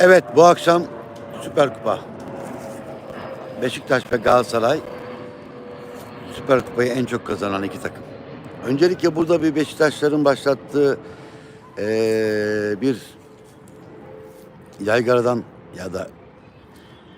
Evet bu akşam Süper Kupa. Beşiktaş ve Galatasaray Süper Kupayı en çok kazanan iki takım. Öncelikle burada bir Beşiktaşların başlattığı eee, bir yaygaradan ya da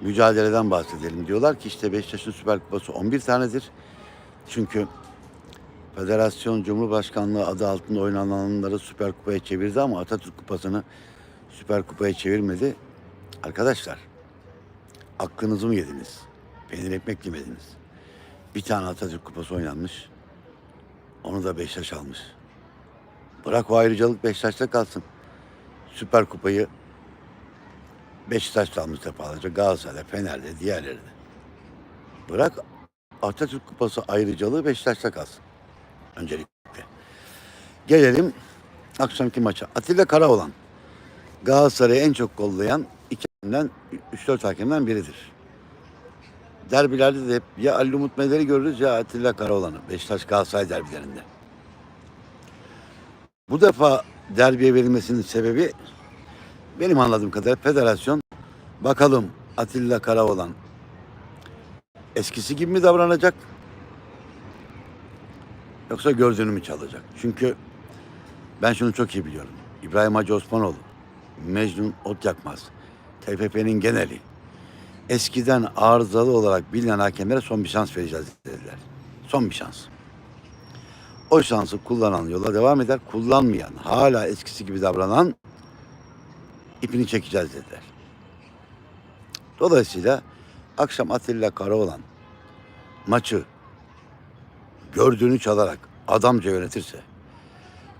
mücadeleden bahsedelim. Diyorlar ki işte Beşiktaş'ın Süper Kupası 11 tanedir. Çünkü Federasyon Cumhurbaşkanlığı adı altında oynananları Süper Kupa'ya çevirdi ama Atatürk Kupası'nı Süper Kupa'ya çevirmedi. Arkadaşlar aklınızı mı yediniz? Peynir ekmek yemediniz. Bir tane Atatürk Kupası oynanmış. Onu da Beşiktaş almış. Bırak o ayrıcalık Beşiktaş'ta kalsın. Süper Kupayı Beşiktaş da almış defalarca. Galatasaray'da, Fener'de, diğerleri de. Bırak Atatürk Kupası ayrıcalığı Beşiktaş'ta kalsın. Öncelikle. Gelelim akşamki maça. Atilla Karaoğlan. Galatasaray'ı en çok gollayan iki hakemden, 3-4 hakemden biridir. Derbilerde de hep ya Ali Umut Meler'i görürüz ya Atilla Karaoğlan'ı. Beşiktaş Galatasaray derbilerinde. Bu defa derbiye verilmesinin sebebi benim anladığım kadarıyla federasyon bakalım Atilla Karaoğlan eskisi gibi mi davranacak yoksa gördüğünü mü çalacak? Çünkü ben şunu çok iyi biliyorum. İbrahim Hacı Osmanoğlu, Mecnun Ot Yakmaz, TFF'nin geneli eskiden arızalı olarak bilinen hakemlere son bir şans vereceğiz dediler. Son bir şans. O şansı kullanan yola devam eder. Kullanmayan, hala eskisi gibi davranan ipini çekeceğiz dediler. Dolayısıyla akşam Atilla Karaoğlan maçı gördüğünü çalarak adamca yönetirse,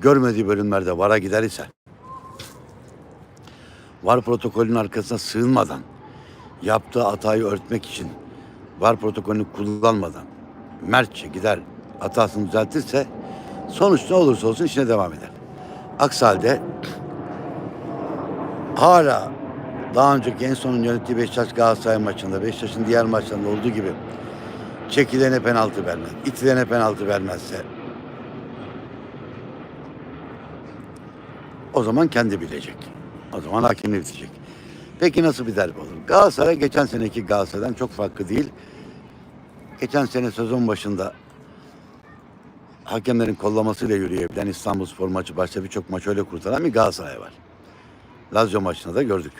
görmediği bölümlerde vara gider ise, var protokolünün arkasına sığınmadan, yaptığı hatayı örtmek için var protokolünü kullanmadan mertçe gider hatasını düzeltirse sonuç ne olursa olsun işine devam eder. Aksi halde hala daha önceki en son yönettiği Beşiktaş Galatasaray maçında, Beşiktaş'ın diğer maçlarında olduğu gibi çekilene penaltı vermez, itilene penaltı vermezse o zaman kendi bilecek. O zaman hakemle bitecek. Peki nasıl bir derbi olur? Galatasaray geçen seneki Galatasaray'dan çok farklı değil. Geçen sene sezon başında hakemlerin kollamasıyla yürüyebilen İstanbulspor maçı başta birçok maç öyle kurtaran bir Galatasaray var. Lazio maçında da gördük.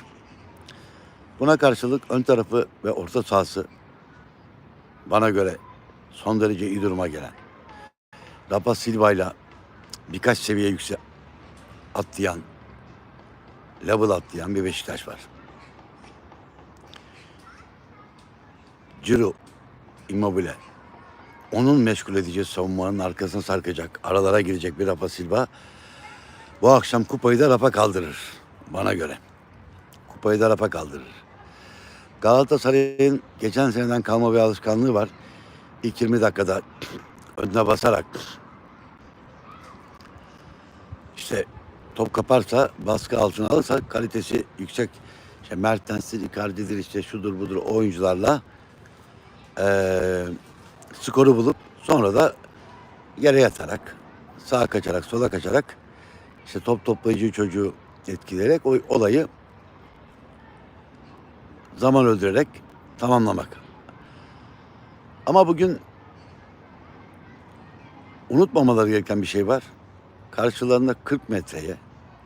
Buna karşılık ön tarafı ve orta sahası bana göre son derece iyi duruma gelen. Rafa Silva'yla birkaç seviye yüksek atlayan, level atlayan bir Beşiktaş var. Ciro Immobile onun meşgul edeceği savunmanın arkasına sarkacak, aralara girecek bir Rafa Silva bu akşam kupayı da rafa kaldırır bana göre. Kupayı da rafa kaldırır. Galatasaray'ın geçen seneden kalma bir alışkanlığı var. İlk 20 dakikada önüne basarak işte top kaparsa baskı altına alırsa kalitesi yüksek işte Mertens'tir, Icardi'dir işte şudur budur oyuncularla eee, skoru bulup sonra da yere yatarak sağa kaçarak sola kaçarak işte top toplayıcı çocuğu etkileyerek o olayı zaman öldürerek tamamlamak. Ama bugün unutmamaları gereken bir şey var. Karşılarında 40 metreye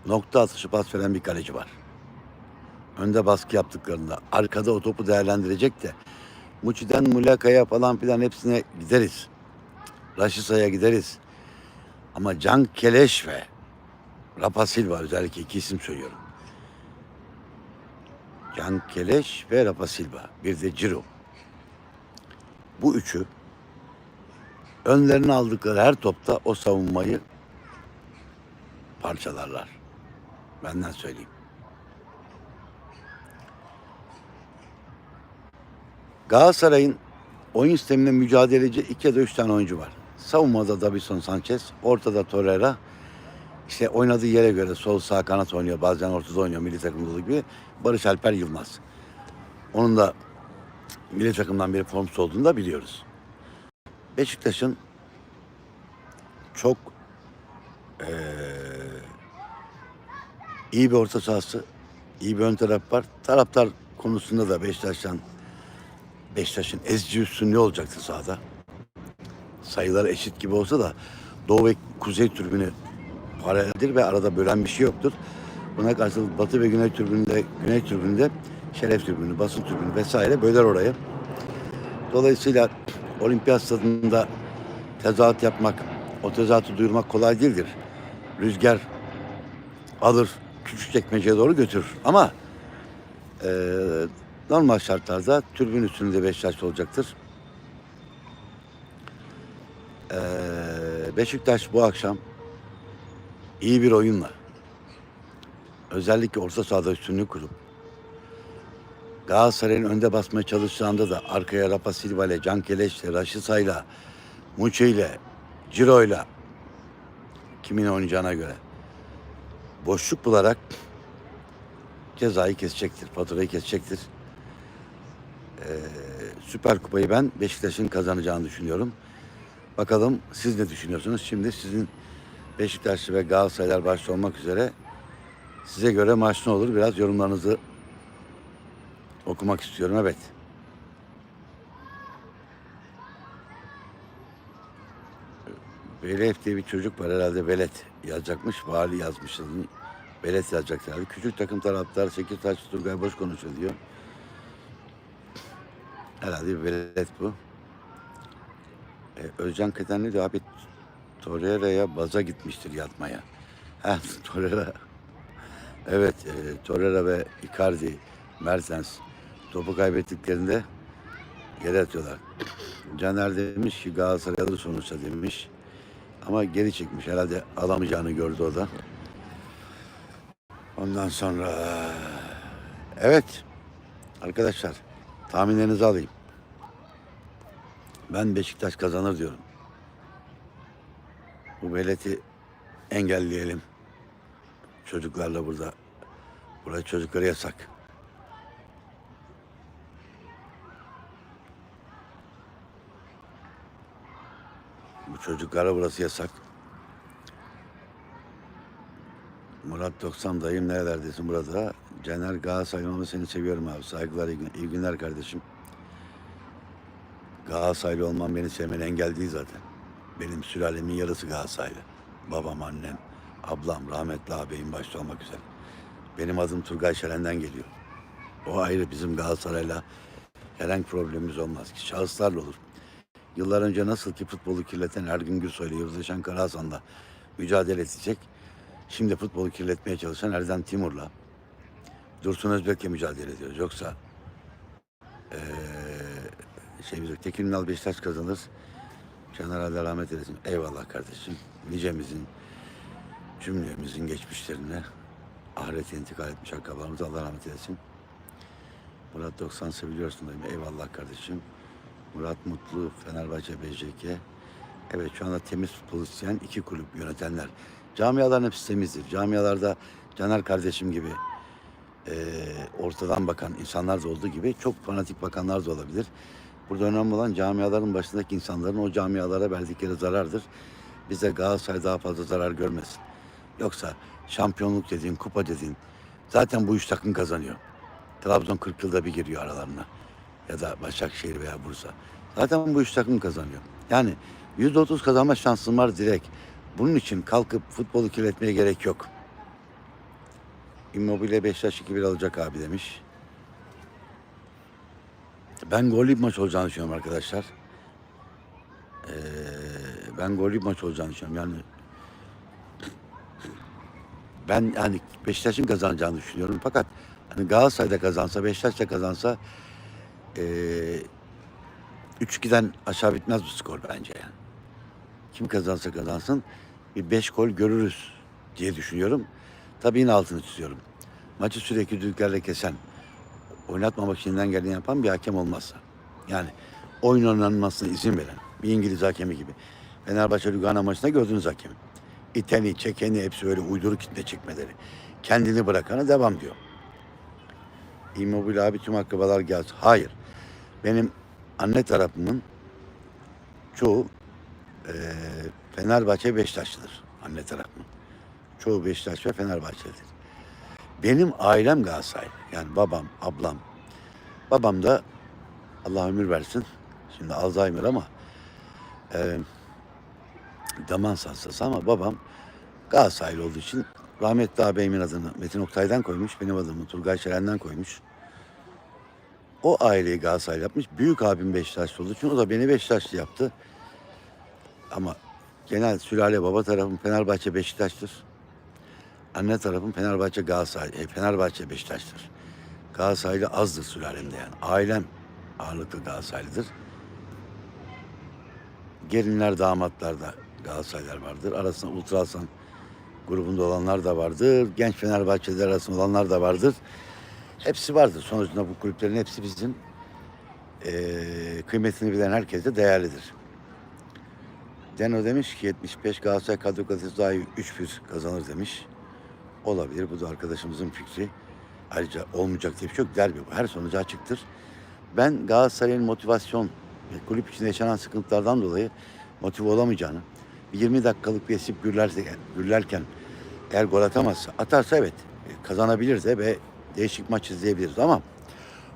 nokta atışı pas veren bir kaleci var. Önde baskı yaptıklarında arkada o topu değerlendirecek de Muçi'den Mulaka'ya falan filan hepsine gideriz. Raşisa'ya gideriz. Ama Can Keleş ve Rafa Silva özellikle iki isim söylüyorum. Can Keleş ve Rafa Silva. Bir de Ciro. Bu üçü önlerine aldıkları her topta o savunmayı parçalarlar. Benden söyleyeyim. Galatasaray'ın oyun sisteminde mücadeleci iki ya da üç tane oyuncu var. Savunmada Davison Sanchez, ortada Torreira. İşte oynadığı yere göre sol sağ kanat oynuyor, bazen ortada oynuyor milli takımda olduğu gibi. Barış Alper Yılmaz. Onun da milli takımdan biri formsuz olduğunu da biliyoruz. Beşiktaş'ın çok eee, iyi bir orta sahası, iyi bir ön taraf var. Taraftar konusunda da Beşiktaş'tan Beşiktaş'ın ezici üstünlüğü olacaktı sahada. Sayılar eşit gibi olsa da Doğu ve Kuzey türbünü paraleldir ve arada bölen bir şey yoktur. Buna karşılık Batı ve Güney türbününde, Güney türbününde Şeref türbünü, basın türbünü vesaire böler orayı. Dolayısıyla olimpiyat stadında tezahürat yapmak, o tezahüratı duyurmak kolay değildir. Rüzgar alır, küçük çekmeceye doğru götürür. Ama eee, normal şartlarda türbün üstünde Beşiktaş olacaktır. Eee, Beşiktaş bu akşam iyi bir oyunla özellikle orta sahada üstünlük kurup Galatasaray'ın önde basmaya çalıştığında da arkaya Rafa Silva ile, Can Keleş'le, Raşisa'yla, Muçi'yle, Ciro'yla kimin oynayacağına göre boşluk bularak cezayı kesecektir, faturayı kesecektir. Ee, Süper Kupayı ben Beşiktaş'ın kazanacağını düşünüyorum. Bakalım siz ne düşünüyorsunuz? Şimdi sizin Beşiktaşlı ve Galatasaraylar başta olmak üzere size göre maç ne olur? Biraz yorumlarınızı okumak istiyorum. Evet. Velef diye bir çocuk var herhalde Velet yazacakmış. Vali yazmış. Velet yazacak herhalde. Küçük takım taraftar 8 taş Turgay boş konuşuyor diyor. Herhalde bir velet bu. Ee, Özcan Keten ne diyor abi? Torreira'ya baza gitmiştir yatmaya. Ha Torreira. Evet, e, Torreira ve Icardi, Mertens topu kaybettiklerinde yere atıyorlar. Caner demiş ki Galatasaray alır sonuçta demiş. Ama geri çekmiş. Herhalde alamayacağını gördü o da. Ondan sonra evet arkadaşlar tahminlerinizi alayım. Ben Beşiktaş kazanır diyorum. Bu veleti engelleyelim. Çocuklarla burada. Buraya çocuklara yasak. Çocuklara burası yasak. Murat 90 dayım nerelerdesin burada? Caner Galatasaray olma seni seviyorum abi. Saygılar, iyi gün- iyi günler kardeşim. Galatasaraylı olmam beni sevmene engel değil zaten. Benim sülalemin yarısı Galatasaraylı. Babam, annem, ablam, rahmetli ağabeyim başta olmak üzere. Benim adım Turgay Şeren'den geliyor. O ayrı bizim Galatasaray'la herhangi problemimiz olmaz ki. Şahıslarla olur. Yıllar önce nasıl ki futbolu kirleten Ergün Gürsoy ile Yıldızhan Karahasan'la mücadele edecek. Şimdi futbolu kirletmeye çalışan Erdem Timur'la Dursun Özbek'le mücadele ediyoruz. Yoksa eee şey bizim Tekin Ünal Beşiktaş kazanır. Caner Allah rahmet eylesin. Eyvallah kardeşim. Nicemizin, cümlemizin geçmişlerine ahirete intikal etmiş akrabalarımıza Allah rahmet eylesin. Murat 90 seviliyorsun dedim. Eyvallah kardeşim. Murat Mutlu, Fenerbahçe, BJK. Evet şu anda temiz futbol isteyen iki kulüp yönetenler. Camiaların hepsi temizdir. Camialarda Caner kardeşim gibi eee, ortadan bakan insanlar da olduğu gibi çok fanatik bakanlar da olabilir. Burada önemli olan camiaların başındaki insanların o camialara verdikleri zarardır. Bize Galatasaray daha fazla zarar görmesin. Yoksa şampiyonluk dediğin, kupa dediğin zaten bu üç takım kazanıyor. Trabzon 40 yılda bir giriyor aralarına. Ya da Başakşehir veya Bursa. Zaten bu üç takım kazanıyor. Yani %30 kazanma şansın var direkt. Bunun için kalkıp futbolu kirletmeye gerek yok. Immobile Beşiktaş 2-1 alacak abi demiş. Ben gollü bir maç olacağını düşünüyorum arkadaşlar. Ee, ben gollü bir maç olacağını düşünüyorum. Yani ben yani Beşiktaş'ın kazanacağını düşünüyorum. Fakat hani Galatasaray'da kazansa, Beşiktaş da kazansa ee, 3-2'den aşağı bitmez bu skor bence yani. Kim kazansa kazansın bir 5 gol görürüz diye düşünüyorum. Tabii yine altını çiziyorum. Maçı sürekli düdüklerle kesen, oynatmamak için elinden yapan bir hakem olmazsa. Yani oyun oynanmasına izin veren bir İngiliz hakemi gibi. Fenerbahçe Lugano maçında gördünüz hakemi. İteni, çekeni hepsi öyle uyduru kitle çekmeleri. Kendini bırakana devam diyor. Immobile abi tüm akrabalar gelsin. Hayır. Benim anne tarafımın çoğu eee Fenerbahçe Beşiktaşlıdır. Anne tarafımın. Çoğu Beşiktaş ve Fenerbahçelidir. Benim ailem Galatasaray. Yani babam, ablam. Babam da Allah ömür versin. Şimdi Alzheimer ama e, damans hastası ama babam Galatasaraylı olduğu için rahmetli ağabeyimin adını Metin Oktay'dan koymuş. Benim adımı Turgay Şeren'den koymuş. O aileyi Galatasaray yapmış. Büyük abim Beşiktaşlı olduğu için o da beni Beşiktaşlı yaptı. Ama genel sülale baba tarafım Fenerbahçe Beşiktaş'tır. Anne tarafım Fenerbahçe Galatasaray, e, Fenerbahçe Beşiktaş'tır. Galatasaraylı azdır sülalemde yani. Ailem ağırlıklı Galatasaraylıdır. Gelinler, damatlar da Galatasaraylar vardır. Arasında Ultra Hasan grubunda olanlar da vardır. Genç Fenerbahçeler arasında olanlar da vardır. Hepsi vardır. Sonucunda bu kulüplerin hepsi bizim eee, kıymetini bilen herkes de değerlidir. Deno demiş ki 75 Galatasaray kadro kalitesi daha iyi 3-1 kazanır demiş. Olabilir. Bu da arkadaşımızın fikri. Ayrıca olmayacak diye bir şey yok. Derbi bu. Her sonucu açıktır. Ben Galatasaray'ın motivasyon ve kulüp içinde yaşanan sıkıntılardan dolayı motive olamayacağını, bir 20 dakikalık bir esip gürlerse, gürlerken eğer gol atamazsa, atarsa evet e, kazanabilir de ve değişik maç izleyebiliriz ama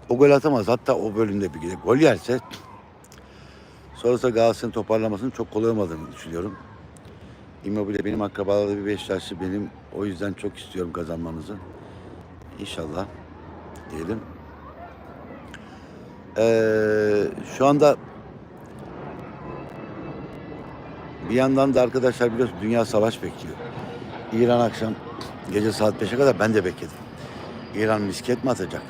o gol atamaz. Hatta o bölümde bir gol yerse sonrasında Galatasaray'ın toparlamasının çok kolay olmadığını düşünüyorum. Immobile benim akrabalarda bir Beşiktaşlı benim. O yüzden çok istiyorum kazanmanızı. İnşallah diyelim. Ee, şu anda bir yandan da arkadaşlar biliyorsun dünya savaş bekliyor. İran akşam gece saat 5'e kadar ben de bekledim. İran misket mi atacak?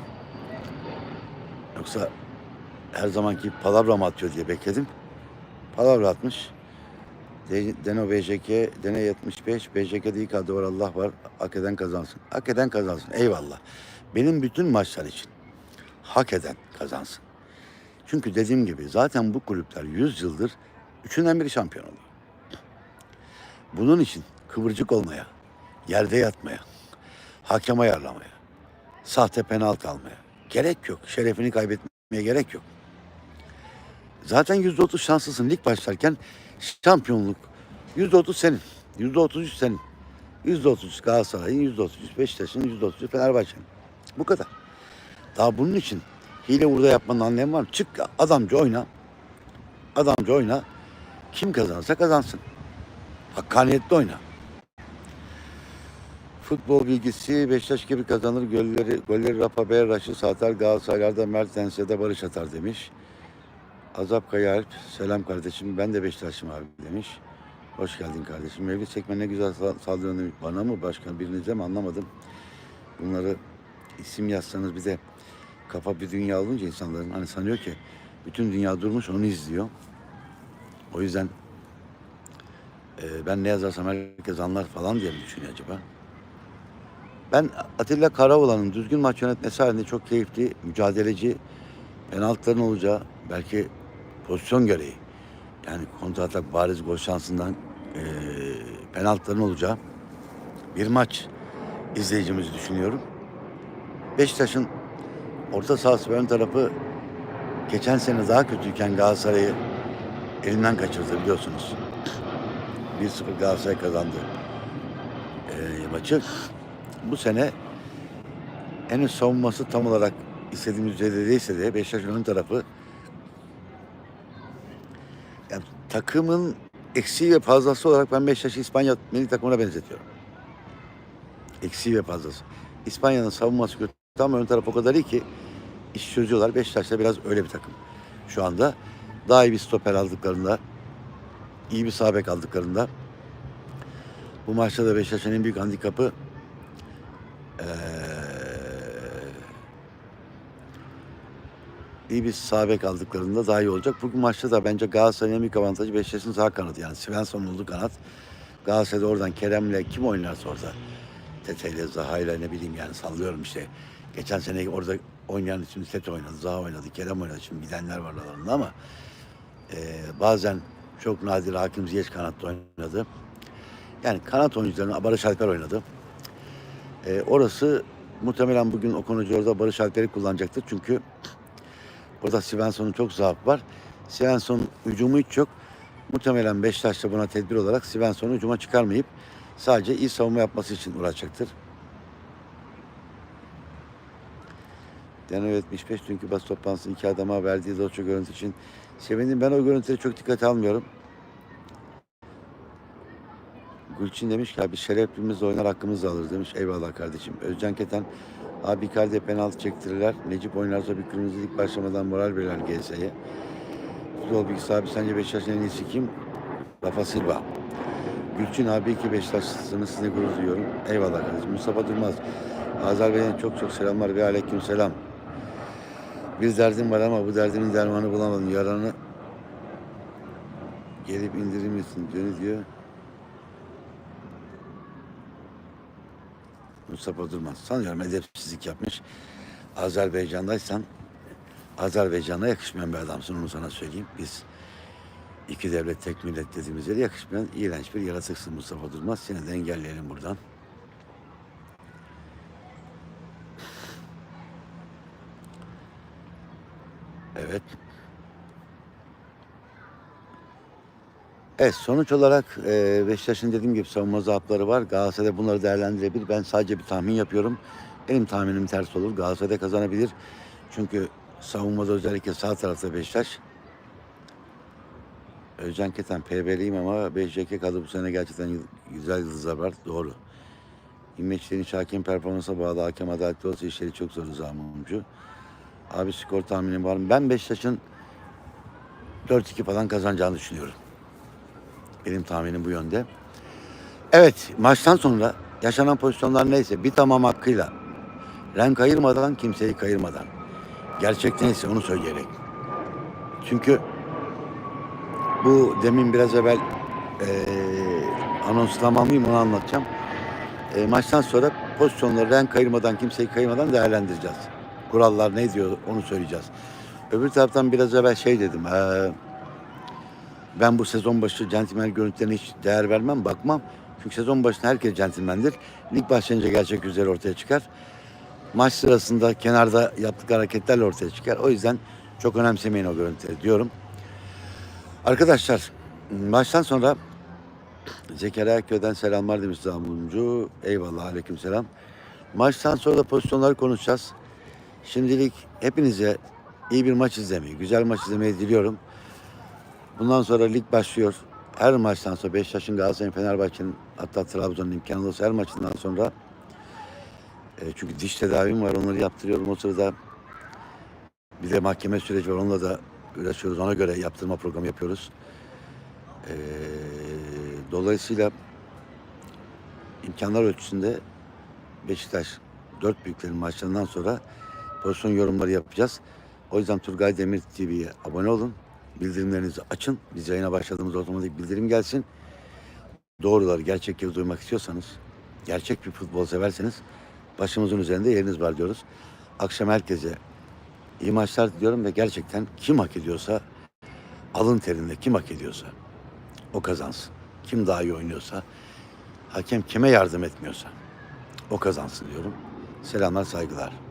Yoksa her zamanki palavra mı atıyor diye bekledim. Palavra atmış. De- Deno BJK, Dene 75, BJK'de iyi kadro var Allah var. Hak eden kazansın. Hak eden kazansın. Eyvallah. Benim bütün maçlar için hak eden kazansın. Çünkü dediğim gibi zaten bu kulüpler 100 yıldır üçünden biri şampiyon oluyor. Bunun için kıvırcık olmaya, yerde yatmaya, hakem ayarlamaya, sahte penaltı almaya gerek yok. Şerefini kaybetmeye gerek yok. Zaten yüzde otuz şanslısın lig başlarken şampiyonluk yüzde otuz senin. Yüzde otuz üç senin. Yüzde otuz Galatasaray'ın, yüzde otuz üç Beşiktaş'ın, yüzde otuz üç Fenerbahçe'nin. Bu kadar. Daha bunun için hile burada yapmanın anlamı var mı? Çık adamca oyna. Adamca oyna. Kim kazanırsa kazansın. Hakkaniyetli oyna. Futbol bilgisi Beşiktaş gibi kazanır. Golleri, golleri Rafa Beyraş'ı satar. Galatasaray'da Mertens'e de Barış atar demiş. Azap Kaya Alp, selam kardeşim. Ben de Beşiktaşlıyım abi demiş. Hoş geldin kardeşim. Mevlüt Sekmen ne güzel sal- sallıyorsun demiş. Bana mı başka birinize mi anlamadım. Bunları isim yazsanız bir de kafa bir dünya olunca insanların hani sanıyor ki bütün dünya durmuş onu izliyor. O yüzden e, ben ne yazarsam herkes anlar falan diye mi düşünüyor acaba? Ben Atilla Karaoğlan'ın düzgün maç yönetmesi halinde çok keyifli, mücadeleci, penaltıların olacağı, belki pozisyon gereği, yani kontratak bariz gol şansından e, penaltıların olacağı bir maç izleyicimizi düşünüyorum. Beşiktaş'ın orta sahası ve ön tarafı geçen sene daha kötüyken Galatasaray'ı elinden kaçırdı biliyorsunuz. 1-0 Galatasaray kazandı e, maçı. Bu sene henüz savunması tam olarak istediğimiz düzeyde değilse de Beşiktaş'ın ön tarafı yani takımın eksiği ve fazlası olarak ben Beşiktaş'ı İspanya milli takımına benzetiyorum. Eksiği ve fazlası. İspanya'nın savunması kötü ama ön taraf o kadar iyi ki iş çözüyorlar. Beşiktaş da biraz öyle bir takım. Şu anda daha iyi bir stoper aldıklarında, iyi bir sağ aldıklarında bu maçta da Beşiktaş'ın en büyük handikapı eee iyi bir sağ bek aldıklarında daha iyi olacak. Bugün maçta da bence Galatasaray'ın en büyük avantajı Beşiktaş'ın sağ kanadı. Yani Svensson oldu kanat. Galatasaray'da oradan Kerem'le kim oynarsa orada. Tete'yle, Zaha'yla ne bileyim yani sallıyorum işte. Geçen sene orada oynayan için Tete oynadı, Zaha oynadı, Kerem oynadı. Şimdi gidenler var aralarında ama eee, bazen çok nadir Hakim Ziyech kanatta oynadı. Yani kanat oyuncularının Barış Alper oynadı. Eee, orası muhtemelen bugün Okan Hoca orada Barış Alper'i kullanacaktır. Çünkü Orada Svensson'un çok zaafı var. Svensson hücumu hiç yok. Muhtemelen Beşiktaş da buna tedbir olarak Svensson'u hücuma çıkarmayıp sadece iyi savunma yapması için uğraşacaktır. Deno 75 dünkü bas toplantısında iki adama verdiği dosya görüntü için sevindim. Ben o görüntüleri çok dikkate almıyorum. Gülçin demiş ki abi şerefimiz oynar hakkımızı alır demiş. Eyvallah kardeşim. Özcan Keten abi Icardi'ye penaltı çektirirler. Necip oynarsa bir kırmızı lig başlamadan moral verirler GS'ye. Futbol bilgisi abi sence Beşiktaş'ın en iyisi kim? Rafa Silva. Gülçin abi ki Beşiktaşlısınız sizinle gurur duyuyorum. Eyvallah kardeşim. Mustafa Durmaz. Azerbaycan çok çok selamlar ve aleyküm selam. Bir derdim var ama bu derdimin dermanı bulamadım. Yaranı gelip indirir misin diyor, diyor. Mustafa Durmaz. Sanıyorum edepsizlik yapmış. Azerbaycan'daysan Azerbaycan'a yakışmayan bir adamsın onu sana söyleyeyim. Biz iki devlet tek millet dediğimiz yere yakışmayan iğrenç bir yaratıksın Mustafa Durmaz. Seni de engelleyelim buradan. Evet. Evet sonuç olarak e, Beşiktaş'ın dediğim gibi savunma zaafları var. Galatasaray bunları değerlendirebilir. Ben sadece bir tahmin yapıyorum. Benim tahminim ters olur. Galatasaray kazanabilir. Çünkü savunmada özellikle sağ tarafta Beşiktaş. Özcan Keten PB'liyim ama BJK kadro bu sene gerçekten güzel yıldızlar var. Doğru. İmmeçlerin hakem performansa bağlı hakem adaletli olsa işleri çok zor Mumcu. Abi skor tahminim var mı? Ben Beşiktaş'ın 4-2 falan kazanacağını düşünüyorum. Benim tahminim bu yönde. Evet maçtan sonra yaşanan pozisyonlar neyse bir tamam hakkıyla renk ayırmadan kimseyi kayırmadan gerçek neyse onu söyleyerek. Çünkü bu demin biraz evvel eee anonslamamıyım onu anlatacağım. Eee, maçtan sonra pozisyonları renk ayırmadan kimseyi kayırmadan değerlendireceğiz. Kurallar ne diyor onu söyleyeceğiz. Öbür taraftan biraz evvel şey dedim. eee, ben bu sezon başı centilmen görüntülerine hiç değer vermem, bakmam. Çünkü sezon başında herkes centilmendir. Lig başlayınca gerçek yüzleri ortaya çıkar. Maç sırasında kenarda yaptıkları hareketlerle ortaya çıkar. O yüzden çok önemsemeyin o görüntüleri diyorum. Arkadaşlar maçtan sonra Zekeriya Köy'den selamlar demiş Zamumcu. Eyvallah aleyküm selam. Maçtan sonra da pozisyonları konuşacağız. Şimdilik hepinize iyi bir maç izlemeyi, güzel maç izlemeyi diliyorum. Bundan sonra lig başlıyor. Her maçtan sonra Beşiktaş'ın, Galatasaray'ın, Fenerbahçe'nin hatta Trabzon'un imkanı olsa her maçından sonra e, çünkü diş tedavim var onları yaptırıyorum o sırada bir de mahkeme süreci var onunla da uğraşıyoruz. Ona göre yaptırma programı yapıyoruz. E, dolayısıyla imkanlar ölçüsünde Beşiktaş dört büyüklerin maçlarından sonra pozisyon yorumları yapacağız. O yüzden Turgay Demir TV'ye abone olun. Bildirimlerinizi açın. Biz yayına başladığımız otomatik bildirim gelsin. Doğruları, gerçekleri duymak istiyorsanız, gerçek bir futbol severseniz başımızın üzerinde yeriniz var diyoruz. Akşam herkese iyi maçlar diliyorum ve gerçekten kim hak ediyorsa alın terinde kim hak ediyorsa o kazansın. Kim daha iyi oynuyorsa, hakem kime yardım etmiyorsa o kazansın diyorum. Selamlar, saygılar.